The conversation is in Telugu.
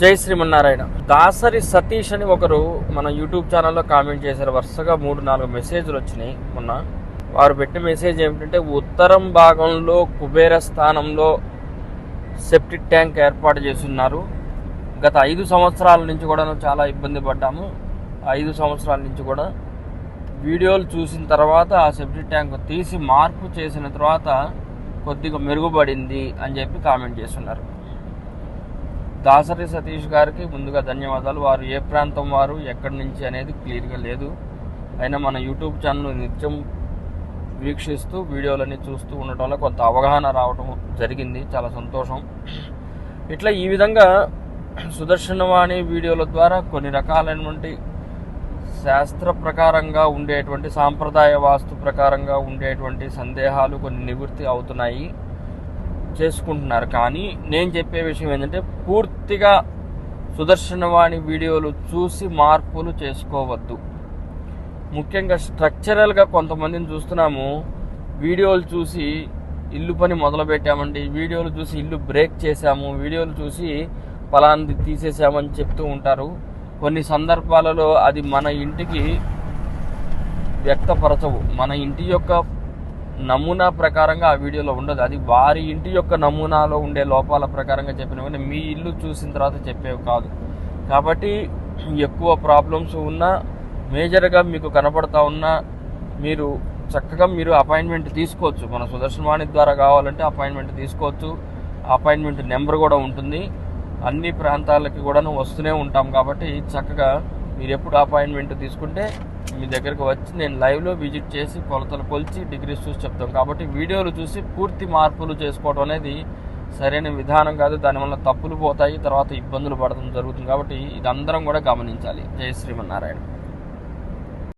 జై శ్రీమన్నారాయణ. దాసరి సతీష్ అని ఒకరు మన యూట్యూబ్ ఛానల్లో కామెంట్ చేశారు. వరుసగా మూడు నాలుగు మెసేజ్లు వచ్చినాయి మొన్న. వారు పెట్టిన మెసేజ్ ఏమిటంటే ఉత్తరం భాగంలో కుబేర స్థానంలో సెప్టిక్ ట్యాంక్ ఏర్పాటు చేస్తున్నారు. గత ఐదు సంవత్సరాల నుంచి కూడా చాలా ఇబ్బంది పడ్డాము. ఐదు సంవత్సరాల నుంచి కూడా వీడియోలు చూసిన తర్వాత ఆ సెప్టిక్ ట్యాంక్ తీసి మార్పు చేసిన తర్వాత కొద్దిగా మెరుగుపడింది అని చెప్పి కామెంట్ చేస్తున్నారు. దాసరి సతీష్ గారికి ముందుగా ధన్యవాదాలు. వారు ఏ ప్రాంతం వారు ఎక్కడి నుంచి అనేది క్లియర్గా లేదు. అయినా మన యూట్యూబ్ ఛానల్ నిత్యం వీక్షిస్తూ వీడియోలన్నీ చూస్తూ ఉండటం వల్ల కొంత అవగాహన రావడం జరిగింది. చాలా సంతోషం. ఇట్లా ఈ విధంగా సుదర్శనవాణి వీడియోల ద్వారా కొన్ని రకాలైనటువంటి శాస్త్ర ప్రకారంగా ఉండేటువంటి సాంప్రదాయ వాస్తు ప్రకారంగా ఉండేటువంటి సందేహాలు కొన్ని నివృత్తి అవుతున్నాయి. చేసుకుంటున్నారు. కానీ నేను చెప్పే విషయం ఏంటంటే పూర్తిగా సుదర్శనవాణి వీడియోలు చూసి మార్పులు చేసుకోవద్దు. ముఖ్యంగా స్ట్రక్చరల్గా కొంతమందిని చూస్తున్నాము. వీడియోలు చూసి ఇల్లు పని మొదలుపెట్టామండి. వీడియోలు చూసి ఇల్లు బ్రేక్ చేశాము. వీడియోలు చూసి ఫలాంది తీసేసామని చెప్తూ ఉంటారు. కొన్ని సందర్భాలలో అది మన ఇంటికి వ్యక్తపరచవు. మన ఇంటి యొక్క నమూనా ప్రకారంగా ఆ వీడియోలో ఉండదు. అది వారి ఇంటి యొక్క నమూనాలో ఉండే లోపాల ప్రకారంగా చెప్పినవన్నీ మీ ఇల్లు చూసిన తర్వాత చెప్పేవి కాదు. కాబట్టి ఎక్కువ ప్రాబ్లమ్స్ ఉన్నా మేజర్గా మీకు కనపడతా ఉన్నా మీరు చక్కగా మీరు అపాయింట్మెంట్ తీసుకోవచ్చు. మన సుదర్శనవాణి ద్వారా కావాలంటే అపాయింట్మెంట్ తీసుకోవచ్చు. అపాయింట్మెంట్ నెంబర్ కూడా ఉంటుంది. అన్ని ప్రాంతాలకి కూడా వస్తూనే ఉంటాం కాబట్టి చక్కగా మీరు ఎప్పుడు అపాయింట్మెంట్ తీసుకుంటే మీ దగ్గరకు వచ్చి నేను లైవ్లో విజిట్ చేసి కొలతలు కొలిచి డిగ్రీస్ చూసి చెప్తాం. కాబట్టి వీడియోలు చూసి పూర్తి మార్పులు చేసుకోవడం అనేది సరైన విధానం కాదు. దానివల్ల తప్పులు పోతాయి తర్వాత ఇబ్బందులు పడడం జరుగుతుంది. కాబట్టి ఇది అందరం కూడా గమనించాలి. జయ శ్రీమన్నారాయణ.